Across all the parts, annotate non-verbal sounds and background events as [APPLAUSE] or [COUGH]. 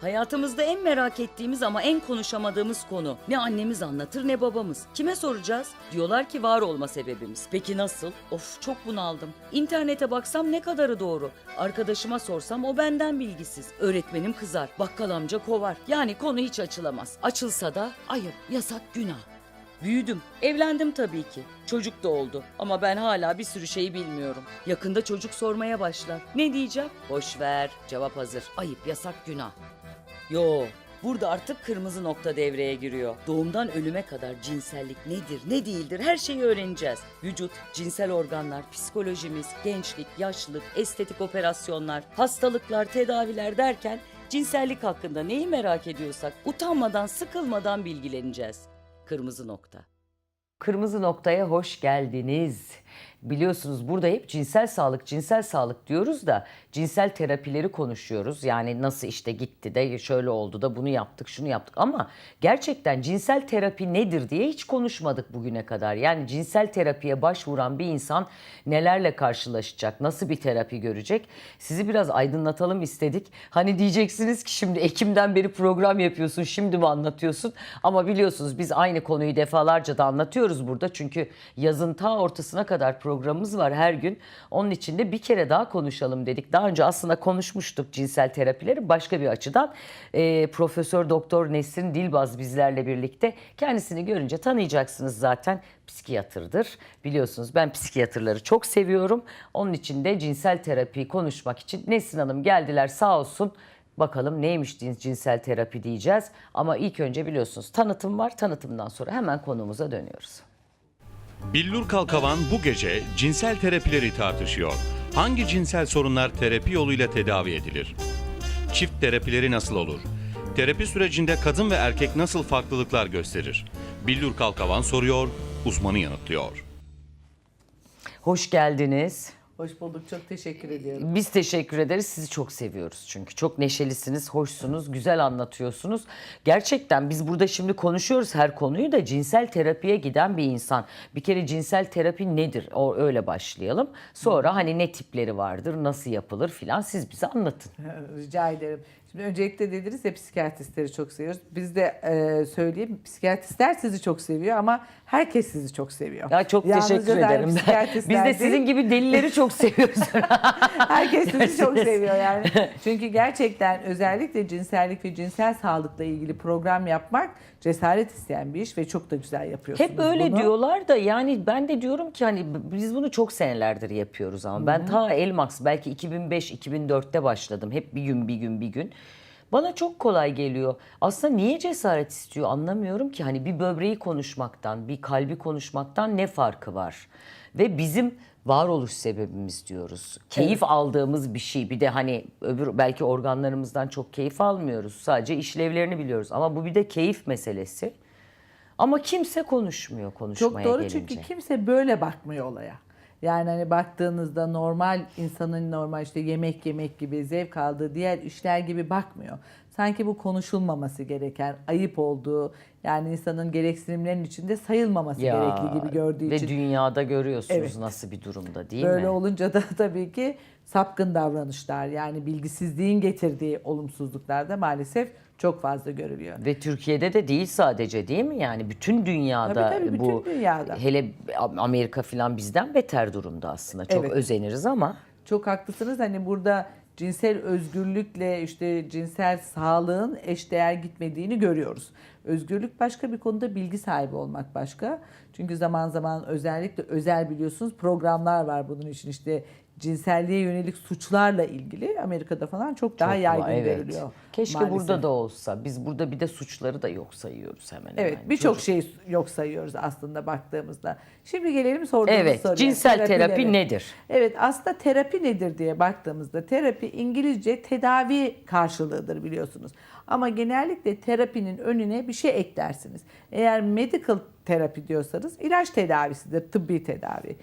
Hayatımızda en merak ettiğimiz ama en konuşamadığımız konu. Ne annemiz anlatır ne babamız. Kime soracağız? Diyorlar ki var olma sebebimiz. Peki nasıl? Of çok bunaldım. İnternete baksam ne kadarı doğru. Arkadaşıma sorsam o benden bilgisiz. Öğretmenim kızar. Bakkal amca kovar. Yani konu hiç açılamaz. Açılsa da ayıp, yasak, günah. Büyüdüm. Evlendim tabii ki. Çocuk da oldu. Ama ben hala bir sürü şeyi bilmiyorum. Yakında çocuk sormaya başlar. Ne diyeceğim? Boş ver. Cevap hazır. Ayıp, yasak, günah. Yo, burada artık kırmızı nokta devreye giriyor. Doğumdan ölüme kadar cinsellik nedir, ne değildir her şeyi öğreneceğiz. Vücut, cinsel organlar, psikolojimiz, gençlik, yaşlılık, estetik operasyonlar, hastalıklar, tedaviler derken cinsellik hakkında neyi merak ediyorsak utanmadan, sıkılmadan bilgileneceğiz. Kırmızı nokta. Kırmızı noktaya hoş geldiniz. Biliyorsunuz burada hep cinsel sağlık, cinsel sağlık diyoruz da cinsel terapileri konuşuyoruz. Yani nasıl işte gitti de şöyle oldu da bunu yaptık, şunu yaptık ama gerçekten cinsel terapi nedir diye hiç konuşmadık bugüne kadar. Yani cinsel terapiye başvuran bir insan nelerle karşılaşacak, nasıl bir terapi görecek? Sizi biraz aydınlatalım istedik. Hani diyeceksiniz ki şimdi Ekim'den beri program yapıyorsun, şimdi mi anlatıyorsun? Ama biliyorsunuz biz aynı konuyu defalarca da anlatıyoruz burada. Çünkü yazın ta ortasına kadar programımız var her gün. Onun için de bir kere daha konuşalım dedik. Daha önce aslında konuşmuştuk cinsel terapileri başka bir açıdan. Ee, Profesör Doktor Nesrin Dilbaz bizlerle birlikte. Kendisini görünce tanıyacaksınız zaten. Psikiyatrdır. Biliyorsunuz ben psikiyatrları çok seviyorum. Onun için de cinsel terapiyi konuşmak için Nesrin Hanım geldiler sağ olsun. Bakalım neymiş cins- cinsel terapi diyeceğiz. Ama ilk önce biliyorsunuz tanıtım var. Tanıtımdan sonra hemen konumuza dönüyoruz. Billur Kalkavan bu gece cinsel terapileri tartışıyor. Hangi cinsel sorunlar terapi yoluyla tedavi edilir? Çift terapileri nasıl olur? Terapi sürecinde kadın ve erkek nasıl farklılıklar gösterir? Billur Kalkavan soruyor, uzmanı yanıtlıyor. Hoş geldiniz. Hoş bulduk. Çok teşekkür ediyorum. Biz teşekkür ederiz. Sizi çok seviyoruz çünkü. Çok neşelisiniz, hoşsunuz, güzel anlatıyorsunuz. Gerçekten biz burada şimdi konuşuyoruz her konuyu da cinsel terapiye giden bir insan. Bir kere cinsel terapi nedir? O öyle başlayalım. Sonra hani ne tipleri vardır, nasıl yapılır filan siz bize anlatın. [LAUGHS] Rica ederim. Şimdi öncelikle dediniz ya psikiyatristleri çok seviyoruz. Biz de e, söyleyeyim psikiyatristler sizi çok seviyor ama herkes sizi çok seviyor. Ya çok Yalnızca teşekkür ederim. Biz de sizin gibi delileri çok seviyoruz. [LAUGHS] [LAUGHS] herkes sizi çok seviyor yani. Çünkü gerçekten özellikle cinsellik ve cinsel sağlıkla ilgili program yapmak cesaret isteyen bir iş ve çok da güzel yapıyorsunuz Hep öyle bunu. diyorlar da yani ben de diyorum ki hani biz bunu çok senelerdir yapıyoruz ama ben ta Elmax belki 2005-2004'te başladım. Hep bir gün bir gün bir gün. Bana çok kolay geliyor. Aslında niye cesaret istiyor anlamıyorum ki. Hani bir böbreği konuşmaktan, bir kalbi konuşmaktan ne farkı var? Ve bizim varoluş sebebimiz diyoruz. Keyif aldığımız bir şey. Bir de hani öbür belki organlarımızdan çok keyif almıyoruz. Sadece işlevlerini biliyoruz. Ama bu bir de keyif meselesi. Ama kimse konuşmuyor konuşmaya Çok doğru gelince. çünkü kimse böyle bakmıyor olaya. Yani hani baktığınızda normal insanın normal işte yemek yemek gibi zevk aldığı diğer işler gibi bakmıyor. Sanki bu konuşulmaması gereken, ayıp olduğu, yani insanın gereksinimlerin içinde sayılmaması Ya, gerekli gibi gördüğü ve için. dünyada görüyorsunuz Evet. nasıl bir durumda değil Böyle mi? olunca da [LAUGHS] tabii ki sapkın davranışlar yani bilgisizliğin getirdiği olumsuzluklar da maalesef çok fazla görülüyor. Ve Türkiye'de de değil sadece değil mi? Yani bütün dünyada Tabii, tabii, bütün bu dünyada. hele Amerika falan bizden beter durumda aslında. Çok Evet. özeniriz ama Çok haklısınız. Hani burada cinsel özgürlükle işte cinsel sağlığın eşdeğer gitmediğini görüyoruz. Özgürlük başka bir konuda bilgi sahibi olmak başka. Çünkü zaman zaman özellikle özel biliyorsunuz programlar var bunun için işte cinselliğe yönelik suçlarla ilgili Amerika'da falan çok daha çok yaygın evet. görülüyor. Keşke maalesef. burada da olsa. Biz burada bir de suçları da yok sayıyoruz hemen hemen. Evet birçok Çocuk- şey yok sayıyoruz aslında baktığımızda. Şimdi gelelim sorduğunuz Evet, soruya. cinsel terapi nedir? Evet aslında terapi nedir diye baktığımızda terapi İngilizce tedavi karşılığıdır biliyorsunuz. Ama genellikle terapinin önüne bir şey eklersiniz. Eğer medical terapi diyorsanız ilaç tedavisidir, tıbbi tedavi.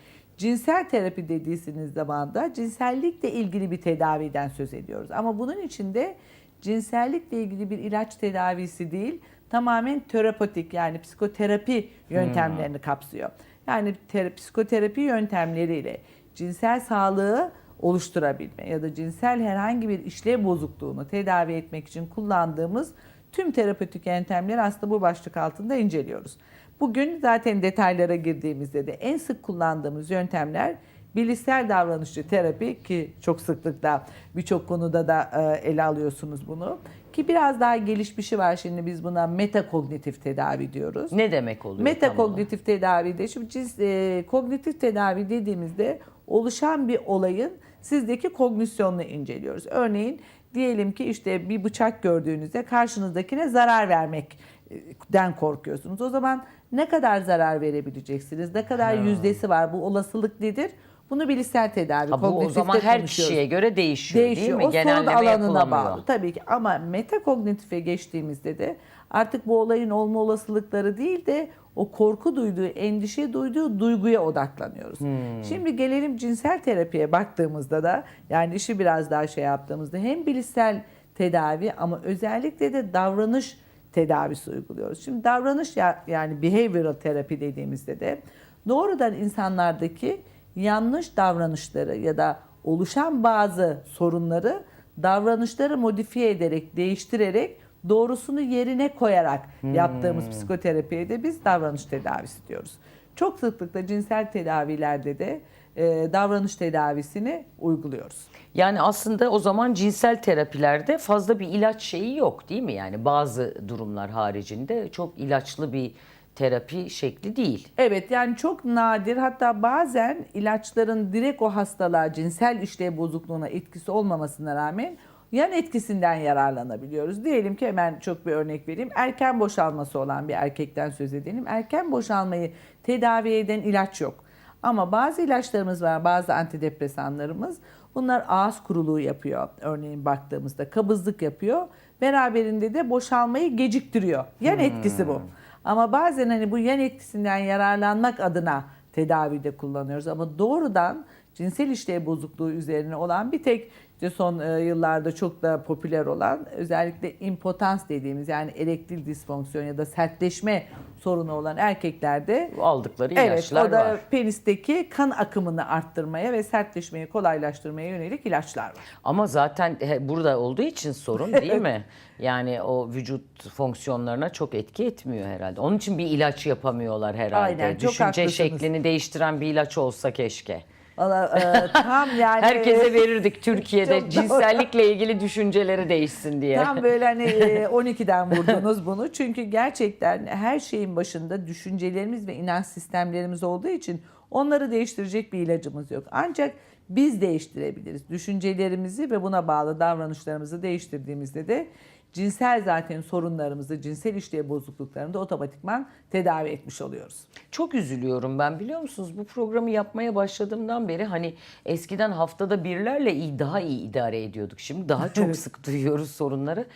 Cinsel terapi dediğiniz zaman da cinsellikle ilgili bir tedaviden söz ediyoruz. Ama bunun içinde cinsellikle ilgili bir ilaç tedavisi değil, tamamen terapotik yani psikoterapi yöntemlerini kapsıyor. Yani ter- psikoterapi yöntemleriyle cinsel sağlığı oluşturabilme ya da cinsel herhangi bir işlev bozukluğunu tedavi etmek için kullandığımız tüm terapötik yöntemleri aslında bu başlık altında inceliyoruz. Bugün zaten detaylara girdiğimizde de en sık kullandığımız yöntemler bilişsel davranışçı terapi ki çok sıklıkla birçok konuda da e, ele alıyorsunuz bunu. Ki biraz daha gelişmişi var şimdi biz buna metakognitif tedavi diyoruz. Ne demek oluyor? Metakognitif tedavide şimdi cins, e, kognitif tedavi dediğimizde oluşan bir olayın sizdeki kognisyonunu inceliyoruz. Örneğin diyelim ki işte bir bıçak gördüğünüzde karşınızdakine zarar vermekten korkuyorsunuz. O zaman ne kadar zarar verebileceksiniz? Ne kadar yüzdesi var? Bu olasılık nedir? Bunu bilişsel tedavi, Ha, bu o zaman her kişiye göre değişiyor, Değişiyor. değil mi? O sorun Genelleme alanına yapılamıyor. bağlı. Tabii ki ama metakognifife geçtiğimizde de artık bu olayın olma olasılıkları değil de o korku duyduğu, endişe duyduğu duyguya odaklanıyoruz. Hmm. Şimdi gelelim cinsel terapiye baktığımızda da yani işi biraz daha şey yaptığımızda hem bilişsel tedavi ama özellikle de davranış tedavisi uyguluyoruz. Şimdi davranış ya- yani behavioral terapi dediğimizde de doğrudan insanlardaki yanlış davranışları ya da oluşan bazı sorunları davranışları modifiye ederek, değiştirerek doğrusunu yerine koyarak yaptığımız psikoterapiye de biz davranış tedavisi diyoruz. Çok sıklıkla cinsel tedavilerde de e, davranış tedavisini uyguluyoruz. Yani aslında o zaman cinsel terapilerde fazla bir ilaç şeyi yok değil mi? Yani bazı durumlar haricinde çok ilaçlı bir terapi şekli değil. Evet yani çok nadir hatta bazen ilaçların direkt o hastalığa cinsel işlev bozukluğuna etkisi olmamasına rağmen yan etkisinden yararlanabiliyoruz. Diyelim ki hemen çok bir örnek vereyim. Erken boşalması olan bir erkekten söz edelim. Erken boşalmayı tedavi eden ilaç yok. Ama bazı ilaçlarımız var, bazı antidepresanlarımız. Bunlar ağız kuruluğu yapıyor. Örneğin baktığımızda kabızlık yapıyor. Beraberinde de boşalmayı geciktiriyor. Yan etkisi bu. Ama bazen hani bu yan etkisinden yararlanmak adına tedavide kullanıyoruz. Ama doğrudan cinsel işlev bozukluğu üzerine olan bir tek işte son e, yıllarda çok da popüler olan özellikle impotans dediğimiz yani erektil disfonksiyon ya da sertleşme sorunu olan erkeklerde Aldıkları Evet, ilaçlar o da var. penisteki kan akımını arttırmaya ve sertleşmeyi kolaylaştırmaya yönelik ilaçlar var. Ama zaten burada olduğu için sorun [LAUGHS] değil mi? Yani o vücut fonksiyonlarına çok etki etmiyor herhalde. Onun için bir ilaç yapamıyorlar herhalde. Aynen, Düşünce haklısınız. şeklini değiştiren bir ilaç olsa keşke. Valla e, tam [LAUGHS] yani Herkese [LAUGHS] verirdik Türkiye'de cinsellikle ilgili düşünceleri değişsin diye. Tam böyle hani [LAUGHS] e, 12'den vurdunuz bunu. Çünkü gerçekten her şeyin başında düşüncelerimiz ve inanç sistemlerimiz olduğu için onları değiştirecek bir ilacımız yok. Ancak biz değiştirebiliriz. Düşüncelerimizi ve buna bağlı davranışlarımızı değiştirdiğimizde de cinsel zaten sorunlarımızı, cinsel işlev bozukluklarını da otomatikman tedavi etmiş oluyoruz. Çok üzülüyorum ben biliyor musunuz? Bu programı yapmaya başladığımdan beri hani eskiden haftada birlerle iyi daha iyi idare ediyorduk. Şimdi daha çok sık duyuyoruz sorunları.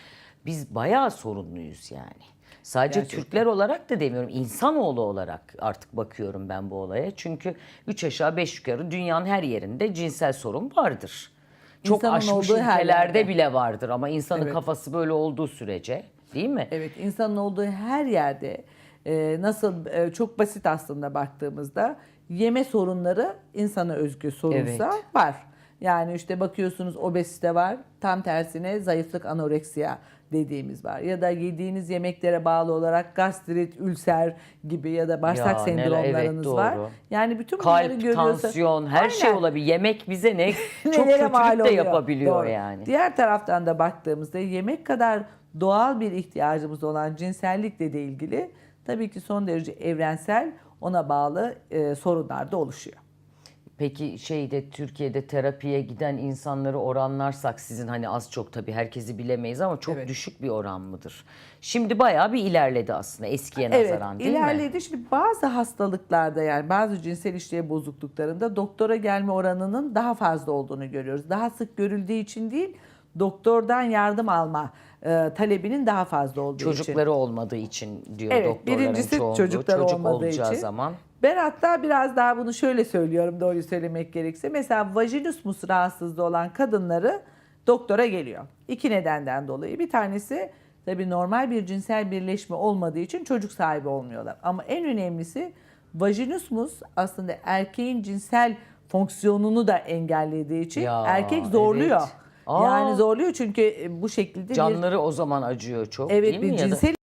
Biz bayağı sorunluyuz yani. Sadece Gerçekten. Türkler olarak da demiyorum, insanoğlu olarak artık bakıyorum ben bu olaya. Çünkü 3 aşağı 5 yukarı dünyanın her yerinde cinsel sorun vardır. Çok İnsanın aşmış olduğu her ülkelerde yerde. bile vardır ama insanın Evet. kafası böyle olduğu sürece değil mi? Evet, insanın olduğu her yerde e, nasıl e, çok basit aslında baktığımızda yeme sorunları insana özgü sorunsa var. Yani işte bakıyorsunuz obezite var, tam tersine zayıflık anoreksiya dediğimiz var. Ya da yediğiniz yemeklere bağlı olarak gastrit, ülser gibi ya da bağırsak Ya, neler- evet, sendromlarınız var. doğru. Yani bütün bunları Kalp, görüyorsa tansiyon, her şey Aynen. olabilir. Yemek bize ne [LAUGHS] çok Nelere mal kötülük de oluyor. yapabiliyor Doğru. yani. Diğer taraftan da baktığımızda yemek kadar doğal bir ihtiyacımız olan cinsellikle de ilgili tabii ki son derece evrensel ona bağlı e, sorunlar da oluşuyor. Peki şeyde Türkiye'de terapiye giden insanları oranlarsak sizin hani az çok tabii herkesi bilemeyiz ama çok Evet. düşük bir oran mıdır? Şimdi bayağı bir ilerledi aslında eskiye nazaran değil mi? ilerledi. Şimdi bazı hastalıklarda yani bazı cinsel işlev bozukluklarında doktora gelme oranının daha fazla olduğunu görüyoruz. Daha sık görüldüğü için değil, doktordan yardım alma e, talebinin daha fazla olduğu için. Çocukları olmadığı için diyor Evet, doktorların birincisi çoğunluğu. çocukları Çocuk olmadığı için. zaman. Ben hatta biraz daha bunu şöyle söylüyorum doğruyu söylemek gerekirse. Mesela vajinismus rahatsızlığı olan kadınları doktora geliyor. İki nedenden dolayı. Bir tanesi tabii normal bir cinsel birleşme olmadığı için çocuk sahibi olmuyorlar. Ama en önemlisi vajinismus aslında erkeğin cinsel fonksiyonunu da engellediği için Ya, erkek zorluyor. evet. Aa. Yani zorluyor çünkü e, bu şekilde bir Canları o zaman acıyor çok evet değil bir mi? Ya da- cinsel